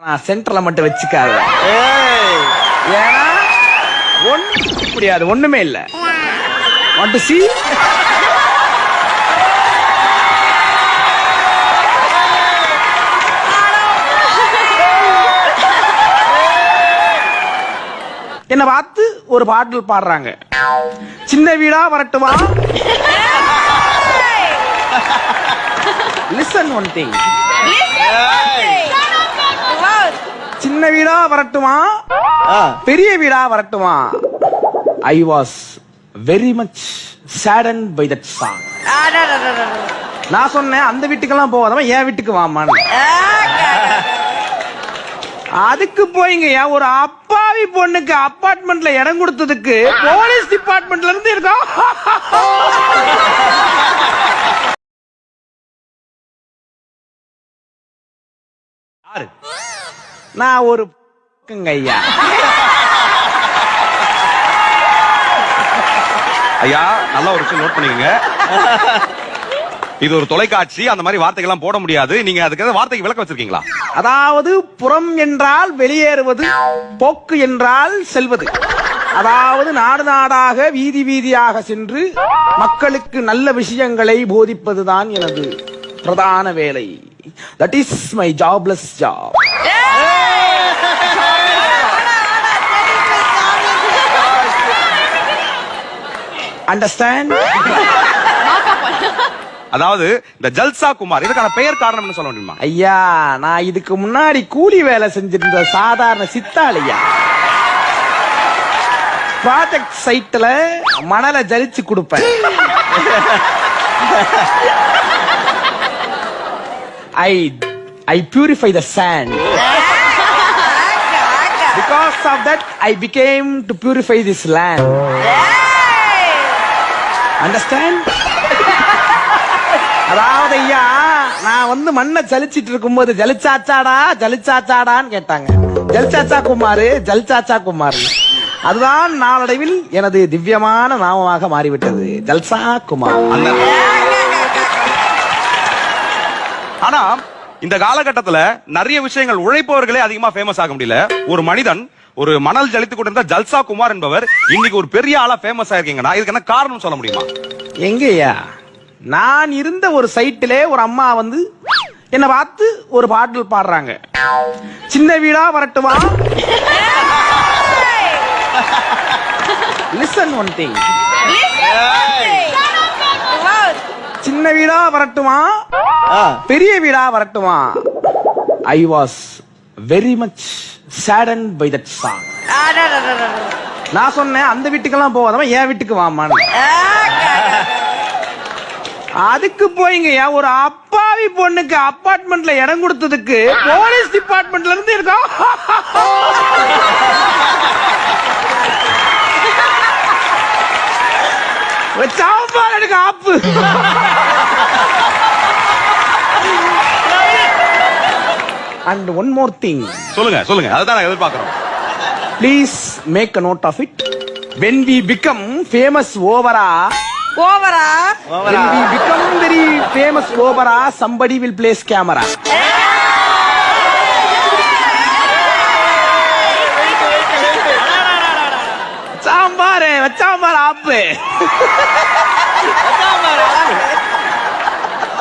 நான் சென்டர்ல மட்டும் வச்சுக்காத. ஏய். ஏன்னா ஒண்ணு முடியாது ஒண்ணுமே இல்ல. Want to see? என்ன பார்த்து ஒரு பாடல் பாடுறாங்க. சின்ன வீடா வரட்டுமா? லிசன் ஒன் திங் சின்ன வீடா வரட்டுமா? பெரிய வீடா வரட்டுமா? I was very much sadden by that song நான் சொன்னேன் அந்த வீட்டுக்கெல்லாம் போகாதவன் என் வீட்டுக்கு வாமான்னு அதுக்கு போயிங்க ஒரு அப்பாவி பொண்ணுக்கு அபார்ட்மெண்ட்ல இடம் கொடுத்ததுக்கு போலீஸ் டிபார்ட்மெண்ட்ல இருந்து இருக்கோம். யாரு? நான் ஒரு ஐயா. ஐயா நல்லா ஒரு விஷயம் நோட் பண்ணிக்கங்க. இது ஒரு தொலைக்காட்சி அந்த மாதிரி வார்த்தைகள்லாம் போட முடியாது. நீங்க அதுக்கு வார்த்தைக்கு விளக்க வச்சிருக்கீங்களா? அதாவது புறம் என்றால் வெளியேறுவது போக்கு என்றால் செல்வது. அதாவது நாடு நாடாக வீதி வீதியாக சென்று மக்களுக்கு நல்ல விஷயங்களை போதிப்பதுதான் எனது பிரதான வேலை. That is my jobless job understand அதாவது இந்த ஜல்சா குமார் இதுக்கான பெயர் காரணம்னு சொல்ல முடியுமா? ஐயா நான் இதுக்கு முன்னாடி கூலி வேலை செஞ்சிருந்த சாதாரண சித்தாளியா? ப்ராஜெக்ட் சைட்ல மணலை ஜலிச்சு கொடுப்பேன். I I purify the sand. Because of that I became to purify this land understand அதாவது ஐயா நான் வந்து மண்ணை ஜலிச்சிட்டு இருக்கும்போது ஜலிச்சாச்சாடா ஜலிச்சாச்சாடான்னு கேட்டாங்க. ஜலிச்சாச்சா குமாரு ஜலிச்சாச்சா குமார். அதுதான் நாளடைவில் எனது திவ்யமான நாமமாக மாறிவிட்டது. ஜல்சா குமார் அந்த ஆனா இந்த காலகட்டத்துல நிறைய விஷயங்கள் உழைப்பவர்களே அதிகமா ஃபேமஸ் ஆக முடியல. ஒரு மனிதன் ஒரு மணல் ஜலித்து கொண்டிருந்த ஜல்சா குமார் என்பவர் இன்னைக்கு ஒரு பெரிய ஆளா ஃபேமஸ் ஆயிருக்கீங்கன்னா இதுக்கு என்ன காரணம் சொல்ல முடியுமா? எங்கய்யா? நான் இருந்த ஒரு சைட்டிலே ஒரு அம்மா வந்து என்ன பார்த்து ஒரு பாடல் பாடுறாங்க. சின்ன வீடா வரட்டுமா? லிசன் ஒன் திங் சின்ன வீடா வரட்டுமா? பெரிய வீடா வரட்டுமா? I was very much sadden by that song நான் சொன்னேன் அந்த வீட்டுக்கெல்லாம் போகாதவன் என் வீட்டுக்கு வாமான்னு அதுக்கு போயிங்க ஏன் ஒரு அப்பாவி பொண்ணுக்கு அபார்ட்மெண்ட்ல இடம் கொடுத்ததுக்கு போலீஸ் டிபார்ட்மெண்ட்ல இருந்து இருக்கோம். சாம்பார் எனக்கு ஆப்பு. அண்ட் ஒன் மோர் திங் சொல்லுங்க சொல்லுங்க. அதுதான் நான் எதிர்பார்க்கிறோம் please make a note of it when we become famous ஓவரா ஓவரா When we become very famous over, somebody will place camera. Sambar வச்சாம்பார் ஆப்பு.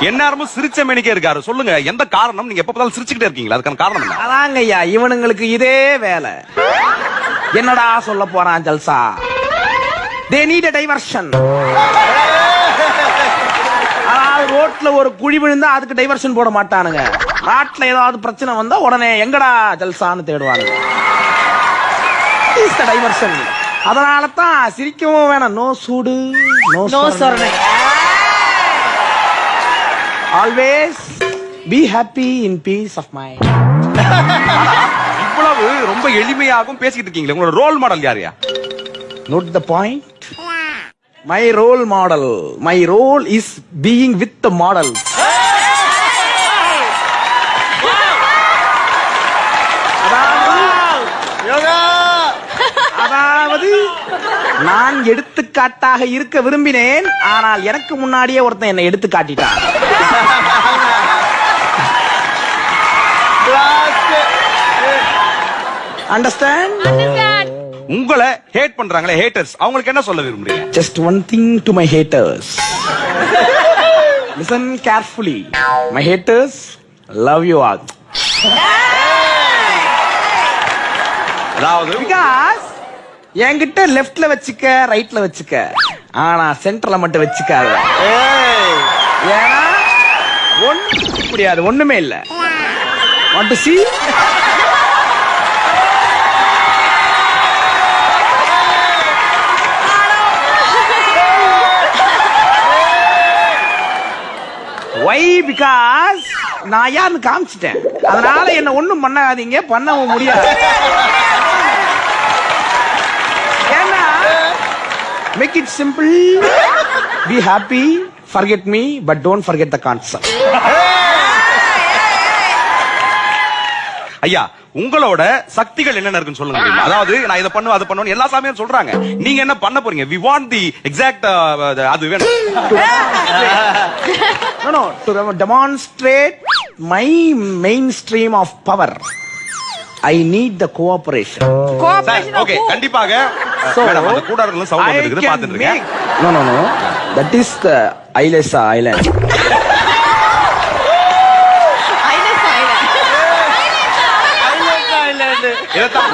எந்நேரமும் சிரிச்ச மேனிக்கே இருக்காரு. சொல்லுங்க எந்த காரணம்? நீங்க எப்ப பார்த்தாலும் சிரிச்சுக்கிட்டே இருக்கீங்களா? அதுக்கான காரணம் என்ன? அதாங்க ஐயா இவனுங்களுக்கு இதே வேலை. என்னடா சொல்ல போறான் ஜல்சா? தே நீட் டைவர்ஷன் அதாவது ரோட்ல ஒரு குழி விழுந்தா அதுக்கு டைவர்ஷன் போட மாட்டானுங்க. நாட்டுல ஏதாவது பிரச்சனை வந்தா உடனே எங்கடா ஜல்சான்னு தேடுவானுங்க. டைவர்ஷன் அதனால தான் சிரிக்கவும் வேணாம் நோ சூடு no no சொரணை always be happy in peace of my இவ்வளவு ரொம்ப எளிமையாகவும் பேசிக்கிட்டு இருக்கீங்களே உங்களோட ரோல் மாடல் யாரையா Note the point. My role model. My role is being with the model. Yoga அதாவது நான் எடுத்துக்காட்டாக இருக்க விரும்பினேன் ஆனால் எனக்கு முன்னாடியே ஒருத்தன் என்னை எடுத்து காட்டிட்டான். அண்டர்ஸ்டாண்ட்? உங்களை ஹேட் பண்றாங்களே ஹேட்டர்ஸ் அவங்களுக்கு என்ன சொல்ல விரும்புறீங்க Just one thing to my haters. Listen carefully. My haters, love you all. அதாவது Because என்கிட்ட லெஃப்ட்ல வச்சுக்க ரைட்ல வச்சுக்க. ஆனா சென்டர்ல மட்டும் வச்சுக்காத. ஏன்னா ஒண்ணு முடியாது ஒண்ணுமே இல்ல. Want to see why because நான் யாருன்னு காமிச்சிட்டேன். அதனால என்ன ஒண்ணும் பண்ணாதீங்க பண்ணவும் முடியாது ஏன்னா make it simple be happy forget me but don't forget the concept ஐயா உங்களோட சக்திகள் என்னென்ன இருக்குன்னு சொல்லுங்க? அதாவது நான் இதை பண்ணுவேன் அதை பண்ணுவேன் எல்லா சாமியும் சொல்றாங்க. நீங்க என்ன பண்ண போறீங்க? வி வாண்ட் தி எக்ஸாக்ட் அது வேணும். No no to dem- demonstrate my mainstream of power. I need the cooperation. Cooperation of okay? கண்டிப்பாக மேடம் அந்த கூடாரங்களும் சவுண்ட் I வந்துருக்குது can பாத்துட்டு இருக்கேன் make- no no no that is the Ailesa island Island, island. Island island இதைத்தான்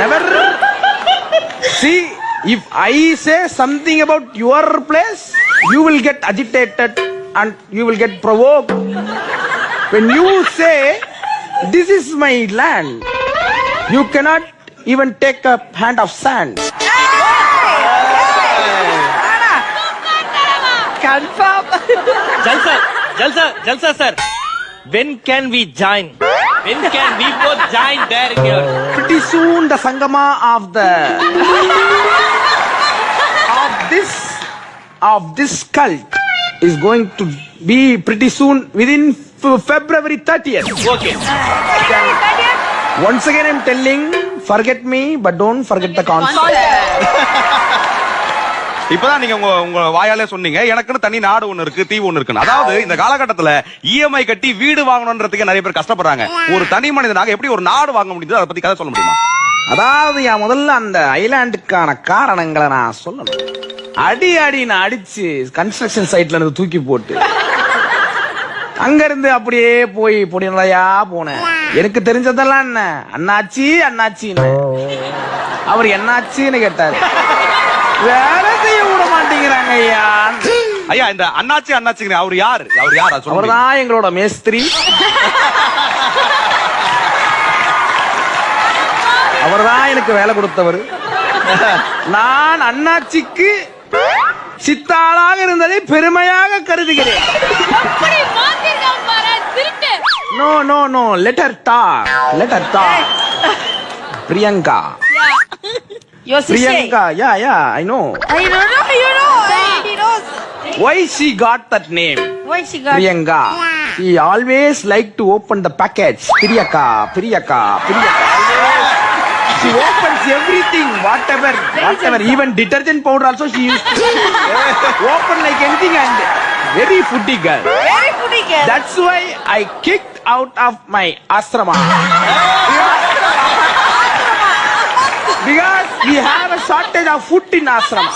never see if i say something about your place you will get agitated and you will get provoked when you say this is my land you cannot even take a hand of sand Confirm. Jalsa, Jalsa, Jalsa sir. When can we join? When can we both join there in your... pretty soon the sangama of the of this of this cult is going to be pretty soon within February 30th. Okay. February 30th? Once again, I'm telling, forget me, but don't forget the concept. இப்பதான் நீங்க உங்க உங்க வாயாலே சொன்னீங்க. எனக்குன்னு தனி நாடு ஒண்ணு இருக்கு தீவு ஒண்ணு இருக்கு. அதாவது இந்த காலகட்டத்துல இஎம்ஐ கட்டி வீடு வாங்கணும்ன்றதுக்கு நிறைய பேர் கஷ்டப்படுறாங்க. ஒரு தனி மனிதனாக எப்படி ஒரு நாடு வாங்க முடியுது அதை பத்தி கதை சொல்ல முடியுமா? அதாவது என் முதல்ல அந்த ஐலாண்டுக்கான காரணங்களை நான் சொல்லணும். அடி அடி நான் அடிச்சு கன்ஸ்ட்ரக்ஷன் சைட்ல இருந்து தூக்கி போட்டு. அங்க இருந்து அப்படியே போய் பொடிநிலையா போனேன். எனக்கு தெரிஞ்சதெல்லாம் என்ன? அண்ணாச்சி அண்ணாச்சின்னு. அவர் என்னாச்சுன்னு கேட்டாரு. வேலை செய்ய விட மாட்டேங்கிறாங்க ஐயா. ஐயா இந்த அண்ணாச்சி அண்ணாச்சிங்க அவர் யாரு? அவர் யார்? முடியுமா? அவர்தான் எங்களோட மேஸ்திரி. அவர்தான் எனக்கு வேலை கொடுத்தவர். நான் அண்ணாச்சிக்கு சித்தாளாக இருந்ததை பெருமையாக கருதுகிறேன். No, no, no. Let her talk. Let her talk. Priyanka. Yeah. Your sister. Priyanka. Yeah, yeah. I know. I don't know. You know. I, he knows. Why she got that name? Why she got Priyanka. Yeah. She always like to open the package. Priyanka. Priyanka. Priyanka. she opens everything, whatever, whatever. Even detergent powder also she used. open like anything and very foodie girl Very pretty girl. That's why I kicked out of my asrama. because we have a shortage of food in asrama.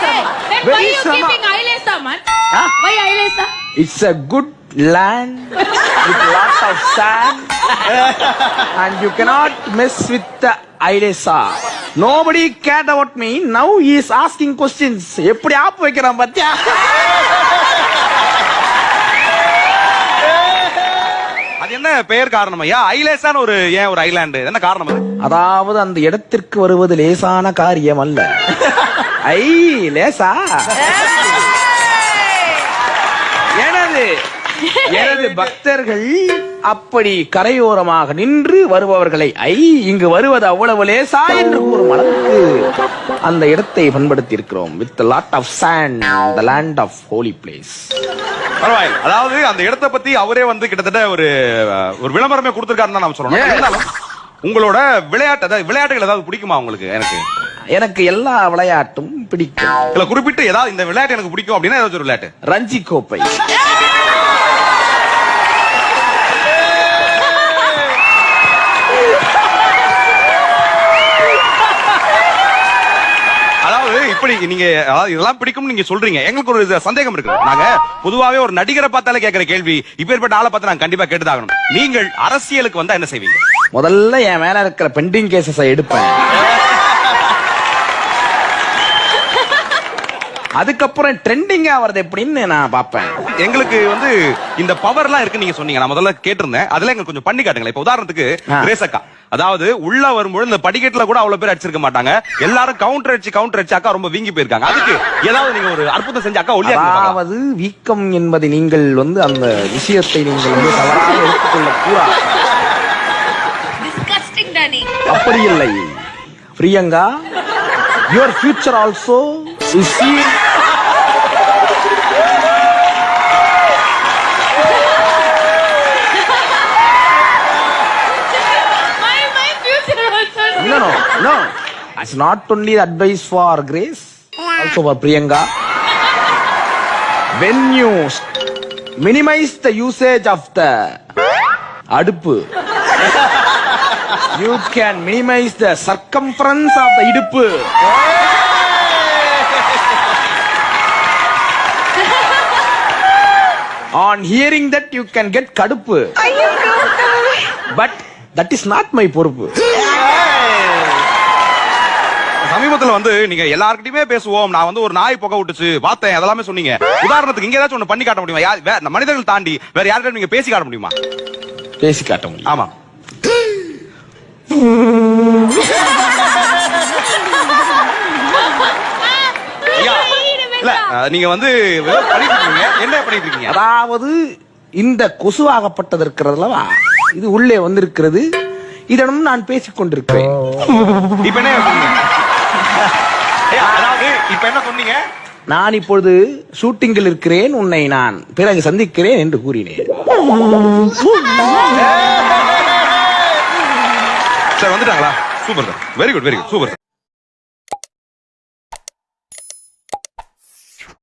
Hey, then why Very you sama. keeping Ailesa, man? Huh? Why Ailesa? It's a good land with lots of sand and you cannot mess with the Ailesa. Nobody cared about me. Now he is asking questions. எப்படி app வைக்கிறான் பாத்தியா அது என்ன பெயர் காரணம் ஐயா? ஐலேசான ஒரு ஏன் ஒரு ஐலாண்டு? என்ன காரணம் அது? அதாவது அந்த இடத்திற்கு வருவது லேசான காரியம் அல்ல. ஐ லேசா? எனது எனது பக்தர்கள் அப்படி கரையோரமாக நின்று வருபவர்களை ஐ இங்கு வருவது அவ்வளவு லேசா என்று கூறும் அளவுக்கு அந்த இடத்தை பண்படுத்தி இருக்கிறோம் with lot of sand the land of holy place பரவாயில்ல. அதாவது அந்த இடத்தை பத்தி அவரே வந்து கிட்டத்தட்ட ஒரு ஒரு விளம்பரமே கொடுத்திருக்காருன்னு தான் நம்ம சொல்லணும். இருந்தாலும் உங்களோட விளையாட்டு அதாவது விளையாட்டுகள் ஏதாவது பிடிக்குமா உங்களுக்கு? எனக்கு. எனக்கு எல்லா விளையாட்டும் பிடிக்கும். இல்ல குறிப்பிட்டு ஏதாவது இந்த விளையாட்டு எனக்கு பிடிக்கும் அப்படின்னா ஏதாச்சும் ஒரு விளையாட்டு. ரஞ்சி கோப்பை இப்படி நீங்க அதாவது இதெல்லாம் பிடிக்கும் நீங்க சொல்றீங்க. எங்களுக்கு ஒரு இது சந்தேகம் இருக்கு. நாங்க பொதுவாவே ஒரு நடிகரை பார்த்தாலே கேட்கிற கேள்வி இப்பேற்பட்ட ஆளை பார்த்து நாங்க கண்டிப்பா கேட்டுதாகணும். நீங்கள் அரசியலுக்கு வந்தா என்ன செய்வீங்க? முதல்ல என் மேல இருக்கிற பெண்டிங் கேசஸ் எடுப்பேன். அதுக்கப்புறம் ட்ரெண்டிங்கா வருது எப்படின்னு நான் பார்ப்பேன். எங்களுக்கு வந்து இந்த பவர் எல்லாம் இருக்கு நீங்க சொன்னீங்க. நான் முதல்ல கேட்டிருந்தேன். அதுல எங்களுக்கு கொஞ்சம் பண்ணி காட்டுங்களேன். இப்ப உதாரணத்துக்கு. ரேசக்கா. அதாவது உள்ள வரும்போது இந்த படிக்கட்டுல கூட அவ்வளவு பேர் அடிச்சிருக்க மாட்டாங்க. எல்லாரும் கவுண்டர் அடிச்சு கவுண்டர் அடிச்சு அக்கா ரொம்ப வீங்கி போயிருக்காங்க. அதுக்கு ஏதாவது நீங்க ஒரு அற்புதம் செஞ்சு அக்கா பார்க்கலாம். அதாவது வீக்கம் என்பதை நீங்கள் வந்து அந்த விஷயத்தை நீங்கள் வந்து தவறாக எடுத்துக்கொள்ள கூடாது. அப்படி இல்லை. Priyanka your future also is My, It's not only advice for Grace, also for Priyanka. When you minimize the usage of the அடுப்பு you can minimize the circumference of the இடுப்பு on hearing that you can get கடுப்பு but that is not my பொறுப்பு சமீபத்துல வந்து நீங்க எல்லார்கிட்டயுமே பேசுவோம். நான் வந்து ஒரு நாய் புகை விட்டுச்சு. பார்த்தேன். அதெல்லாமே சொன்னீங்க. உதாரணத்துக்கு இங்க ஏதாச்சும் ஒண்ணு பண்ணி காட்ட முடியுமா? யார் வே- மனிதர்கள் தாண்டி வேற யார்கிட்ட நீங்க பேசி காட்ட முடியுமா? பேசி காட்ட முடியும். ஆமா. ஐயா, இல்ல அஹ், நீங்க வந்து ஏதோ பண்ணிட்டு இருக்கீங்க. என்ன பண்ணிட்டு இருக்கீங்க? அதாவது இந்த கொசுவாகப்பட்டது இருக்கிறதுலவா இது உள்ளே வந்திருக்கிறது. இதனும் நான் பேசிக் கொண்டிருக்கிறேன் இப்ப என்ன அதாவது இப்ப என்ன சொன்னீங்க? நான் இப்பொழுது ஷூட்டிங்கில் இருக்கிறேன் உன்னை நான் பிறகு சந்திக்கிறேன் என்று கூறினேன். சார் வந்துட்டாங்களா super sir. Very good very good super